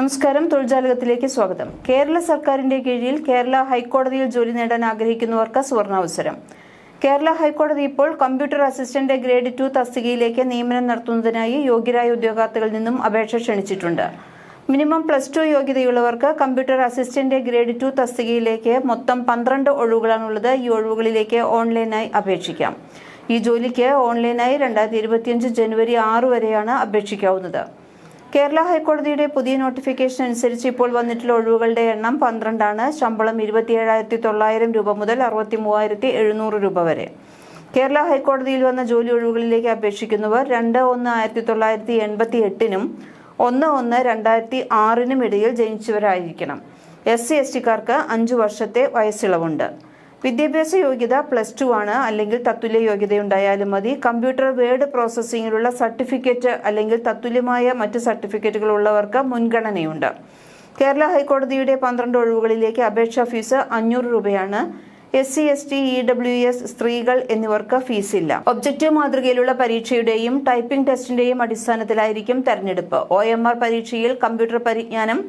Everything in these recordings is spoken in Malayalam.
നമസ്കാരം. തൊഴിൽജാലകത്തിലേക്ക് സ്വാഗതം. കേരള സർക്കാരിന്റെ കീഴിൽ കേരള ഹൈക്കോടതിയിൽ ജോലി നേടാൻ ആഗ്രഹിക്കുന്നവർക്ക് സുവർണാവസരം. കേരള ഹൈക്കോടതി ഇപ്പോൾ കമ്പ്യൂട്ടർ അസിസ്റ്റന്റ് ഗ്രേഡ് ടു തസ്തികയിലേക്ക് നിയമനം നടത്തുന്നതിനായി യോഗ്യരായ ഉദ്യോഗാർത്ഥികളിൽ നിന്നും അപേക്ഷ ക്ഷണിച്ചിട്ടുണ്ട്. മിനിമം പ്ലസ് ടു യോഗ്യതയുള്ളവർക്ക് കമ്പ്യൂട്ടർ അസിസ്റ്റന്റ് ഗ്രേഡ് ടു തസ്തികയിലേക്ക് മൊത്തം പന്ത്രണ്ട് ഒഴിവുകളാണുള്ളത്. ഈ ഒഴിവുകളിലേക്ക് ഓൺലൈനായി അപേക്ഷിക്കാം. ഈ ജോലിക്ക് ഓൺലൈനായി രണ്ടായിരത്തി ഇരുപത്തിയഞ്ച് ജനുവരി ആറ് വരെയാണ് അപേക്ഷിക്കാവുന്നത്. കേരള ഹൈക്കോടതിയുടെ പുതിയ നോട്ടിഫിക്കേഷൻ അനുസരിച്ച് ഇപ്പോൾ വന്നിട്ടുള്ള ഒഴിവുകളുടെ എണ്ണം പന്ത്രണ്ടാണ്. ശമ്പളം ഇരുപത്തിയേഴായിരത്തി തൊള്ളായിരം രൂപ മുതൽ അറുപത്തി മൂവായിരത്തി എഴുന്നൂറ് രൂപ വരെ. കേരള ഹൈക്കോടതിയിൽ വന്ന ജോലി ഒഴിവുകളിലേക്ക് അപേക്ഷിക്കുന്നവർ രണ്ട് ഒന്ന് ആയിരത്തി തൊള്ളായിരത്തി എൺപത്തി എട്ടിനും ഒന്ന് ഒന്ന് രണ്ടായിരത്തി ആറിനും ഇടയിൽ ജനിച്ചവരായിരിക്കണം. എസ് സി എസ് ടിക്കാർക്ക് അഞ്ചു വർഷത്തെ വയസ്സിളവുണ്ട്. വിദ്യാഭ്യാസ യോഗ്യത പ്ലസ് ടു ആണ്. അല്ലെങ്കിൽ തത്തുല്യ യോഗ്യത ഉണ്ടായാലും മതി. കമ്പ്യൂട്ടർ വേർഡ് പ്രോസസ്സിങ്ങിലുള്ള സർട്ടിഫിക്കറ്റ് അല്ലെങ്കിൽ തത്തുല്യമായ മറ്റ് സർട്ടിഫിക്കറ്റുകൾ ഉള്ളവർക്ക് മുൻഗണനയുണ്ട്. കേരള ഹൈക്കോടതിയുടെ പന്ത്രണ്ട് ഒഴിവുകളിലേക്ക് അപേക്ഷാ ഫീസ് അഞ്ഞൂറ് രൂപയാണ്. S C S T E W S സ്ത്രീകൾ എന്നിവർക്ക് ഫീസില്ല. ഒബ്ജക്റ്റീവ് മാതൃകയിലുള്ള പരീക്ഷയുടെയും ടൈപ്പിംഗ് ടെസ്റ്റിന്റെയും അടിസ്ഥാനത്തിലായിരിക്കും തെരഞ്ഞെടുപ്പ്. ഒ എം ആർ പരീക്ഷയിൽ കമ്പ്യൂട്ടർ പരിജ്ഞാനം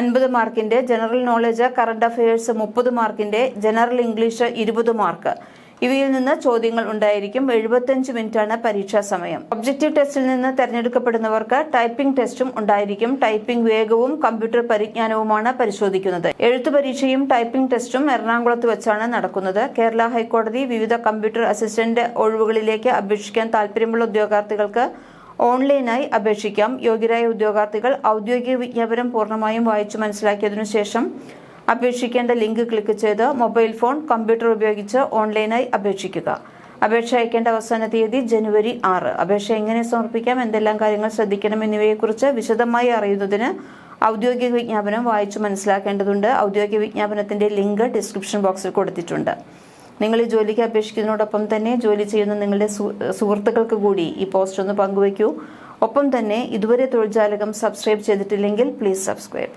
അൻപത് മാർക്കിന്റെ ജനറൽ നോളജ് കറണ്ട് അഫയേഴ്സ് മുപ്പത് മാർക്കിന്റെ ജനറൽ ഇംഗ്ലീഷ് ഇരുപത് മാർക്ക്. ഇവയിൽ നിന്ന് ചോദ്യങ്ങൾ ഉണ്ടായിരിക്കും. എഴുപത്തിയഞ്ച് മിനിറ്റാണ് പരീക്ഷാ സമയം. ഒബ്ജക്റ്റീവ് ടെസ്റ്റിൽ നിന്ന് തെരഞ്ഞെടുക്കപ്പെടുന്നവർക്ക് ടൈപ്പിംഗ് ടെസ്റ്റും ഉണ്ടായിരിക്കും. ടൈപ്പിംഗ് വേഗവും കമ്പ്യൂട്ടർ പരിജ്ഞാനവുമാണ് പരിശോധിക്കുന്നത്. എഴുത്തു പരീക്ഷയും ടൈപ്പിംഗ് ടെസ്റ്റും എറണാകുളത്ത് വെച്ചാണ് നടക്കുന്നത്. കേരള ഹൈക്കോടതി വിവിധ കമ്പ്യൂട്ടർ അസിസ്റ്റന്റ് ഒഴിവുകളിലേക്ക് അപേക്ഷിക്കാൻ താൽപര്യമുള്ള ഉദ്യോഗാർത്ഥികൾക്ക് ഓൺലൈനായി അപേക്ഷിക്കാം. യോഗ്യരായ ഉദ്യോഗാർത്ഥികൾ ഔദ്യോഗിക വിജ്ഞാപനം പൂർണമായും വായിച്ചു മനസ്സിലാക്കിയതിനു ശേഷം അപേക്ഷിക്കേണ്ട ലിങ്ക് ക്ലിക്ക് ചെയ്ത് മൊബൈൽ ഫോൺ കമ്പ്യൂട്ടർ ഉപയോഗിച്ച് ഓൺലൈനായി അപേക്ഷിക്കുക. അപേക്ഷ അയക്കേണ്ട അവസാന തീയതി ജനുവരി ആറ്. അപേക്ഷ എങ്ങനെ സമർപ്പിക്കാം എന്തെല്ലാം കാര്യങ്ങൾ ശ്രദ്ധിക്കണം എന്നിവയെക്കുറിച്ച് വിശദമായി അറിയുന്നതിന് ഔദ്യോഗിക വിജ്ഞാപനം വായിച്ചു മനസ്സിലാക്കേണ്ടതുണ്ട്. ഔദ്യോഗിക വിജ്ഞാപനത്തിന്റെ ലിങ്ക് ഡിസ്ക്രിപ്ഷൻ ബോക്സിൽ കൊടുത്തിട്ടുണ്ട്. നിങ്ങൾ ഈ ജോലിക്ക് അപേക്ഷിക്കുന്നതോടൊപ്പം തന്നെ ജോലി ചെയ്യുന്ന നിങ്ങളുടെ സുഹൃത്തുക്കൾക്ക് കൂടി ഈ പോസ്റ്റ് ഒന്ന് പങ്കുവയ്ക്കൂ. ഒപ്പം തന്നെ ഇതുവരെ തൊഴിൽ ജാലകം സബ്സ്ക്രൈബ് ചെയ്തിട്ടില്ലെങ്കിൽ പ്ലീസ് സബ്സ്ക്രൈബ്.